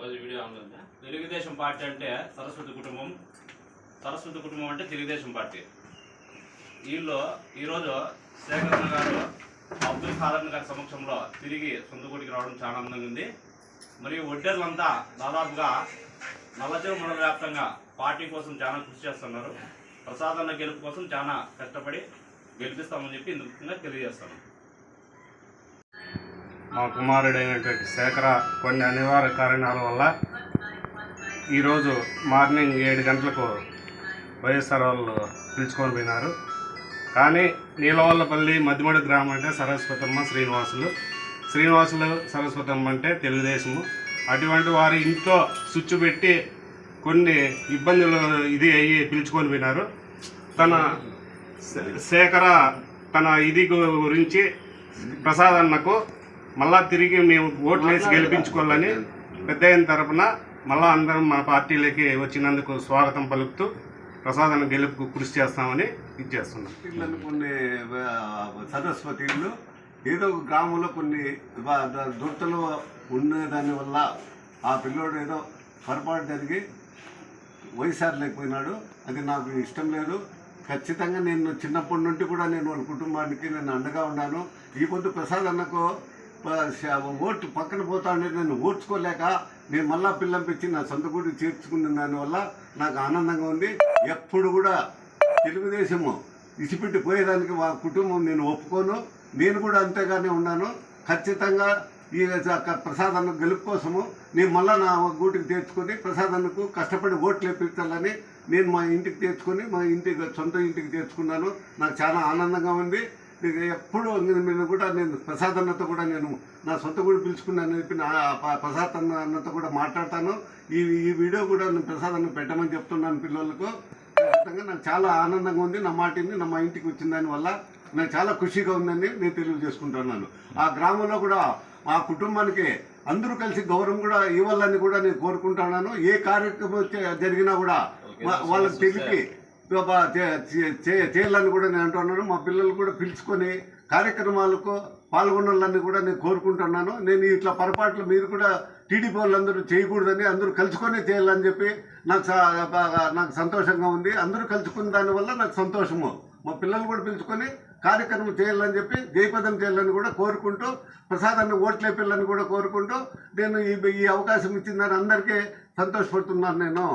రోజు video on Telugu Desam party అంటే సరస్వతి కుటుంబం. సరస్వతి కుటుంబం అంటే తెలుగుదేశం పార్టీ. వీళ్ళు ఈరోజు శేఖరణ గారు అబ్దుల్ ఖాదర్ గారి సమక్షంలో తిరిగి సొంతగూడికి రావడం చాలా ఆనందంగా ఉంది. మరియు ఒడ్డర్లంతా దాదాపుగా నల్లచెరు మండల వ్యాప్తంగా పార్టీ కోసం చాలా కృషి చేస్తున్నారు. ప్రసాదన్న గెలుపు కోసం చాలా కష్టపడి గెలిపిస్తామని చెప్పి ఇందుకు తెలియజేస్తాను మా కుమారుడైనటువంటి శేఖర కొన్ని అనివార్య కారణాల వల్ల ఈరోజు మార్నింగ్ ఏడు గంటలకు వైఎస్ఆర్ వాళ్ళు పిలుచుకొని పోయినారు. కానీ నీలవల్లపల్లి మధ్యమడి గ్రామం అంటే సరస్వతమ్మ శ్రీనివాసులు. శ్రీనివాసులు సరస్వతమ్మ అంటే తెలుగుదేశము. అటువంటి వారి ఇంట్లో స్విచ్ పెట్టి కొన్ని ఇబ్బందులు ఇది అయ్యి పిలుచుకొని పోయినారు. తన శేఖర తన ఇది గురించి ప్రసాద్ అన్నకు మళ్ళా తిరిగి మేము ఓట్లు వేసి గెలిపించుకోవాలని పెద్ద అయిన తరపున మళ్ళా అందరం మా పార్టీలోకి వచ్చినందుకు స్వాగతం పలుకుతూ ప్రసాద్ గెలుపుకు కృషి చేస్తామని ఇచ్చేస్తున్నాం ఇళ్ళను కొన్ని సరస్వతి ఇళ్ళు ఏదో ఒక గ్రామంలో కొన్ని దుర్తలు ఉండే దాని వల్ల ఆ పిల్లోడు ఏదో పొరపాటు జరిగి వైఎస్ఆర్ లేకపోయినాడు. అది నాకు ఇష్టం లేదు. ఖచ్చితంగా నేను చిన్నప్పటి నుండి కూడా నేను వాళ్ళ కుటుంబానికి నేను అండగా ఉన్నాను. ఈ పొద్దు ప్రసాద్ అన్నకు ఓటు పక్కన పోతా ఉండేది నేను ఓడ్చుకోలేక నేను మళ్ళా పిల్లంపించి నా సొంత గుడి చేర్చుకున్న దానివల్ల నాకు ఆనందంగా ఉంది. ఎప్పుడు కూడా తెలుగుదేశము ఇసిపెట్టి పోయేదానికి మా కుటుంబం నేను ఒప్పుకోను. నేను కూడా అంతేగానే ఉన్నాను. ఖచ్చితంగా ఈ ప్రసాదాన్ని గెలుపు కోసము నేను మళ్ళా నా గూటికి తెచ్చుకొని ప్రసాదానికి కష్టపడి ఓట్లు వేపించాలని నేను మా ఇంటికి తెచ్చుకొని మా ఇంటికి సొంత ఇంటికి తెచ్చుకున్నాను. నాకు చాలా ఆనందంగా ఉంది. నేను ఎప్పుడు నేను కూడా నేను ప్రసాద్ అన్నతో కూడా నేను నా సొంత కూడా పిలుచుకున్నాను చెప్పి నా ప్రసాద్ అన్న అన్నతో కూడా మాట్లాడతాను. ఈ ఈ వీడియో కూడా నేను ప్రసాద్ అన్న పెట్టమని చెప్తున్నాను పిల్లలకు. ఖచ్చితంగా నాకు చాలా ఆనందంగా ఉంది. నా మాటిని నా మా ఇంటికి వచ్చిన దానివల్ల నాకు చాలా ఖుషిగా ఉందని నేను తెలియజేసుకుంటున్నాను. ఆ గ్రామంలో కూడా ఆ కుటుంబానికి అందరూ కలిసి గౌరవం కూడా ఇవ్వాలని కూడా నేను కోరుకుంటున్నాను. ఏ కార్యక్రమం జరిగినా కూడా వాళ్ళకి తెలిపి చేయాలని కూడా నేను అంటున్నాను మా పిల్లలు కూడా పిలుచుకొని కార్యక్రమాలకు పాల్గొనాలని కూడా నేను కోరుకుంటున్నాను. నేను ఇట్లా పొరపాట్లు మీరు కూడా టీడీపీ వాళ్ళందరూ చేయకూడదని అందరూ కలుసుకొని చేయాలని చెప్పి నాకు నాకు సంతోషంగా ఉంది. అందరూ కలుసుకున్న దానివల్ల నాకు సంతోషము. మా పిల్లలు కూడా పిలుచుకొని కార్యక్రమం చేయాలని చెప్పి జయపదం చేయాలని కూడా కోరుకుంటూ ప్రసాదాన్ని ఓట్లేపిల్లని కూడా కోరుకుంటూ నేను ఈ ఈ అవకాశం ఇచ్చిందని అందరికీ సంతోషపడుతున్నాను నేను.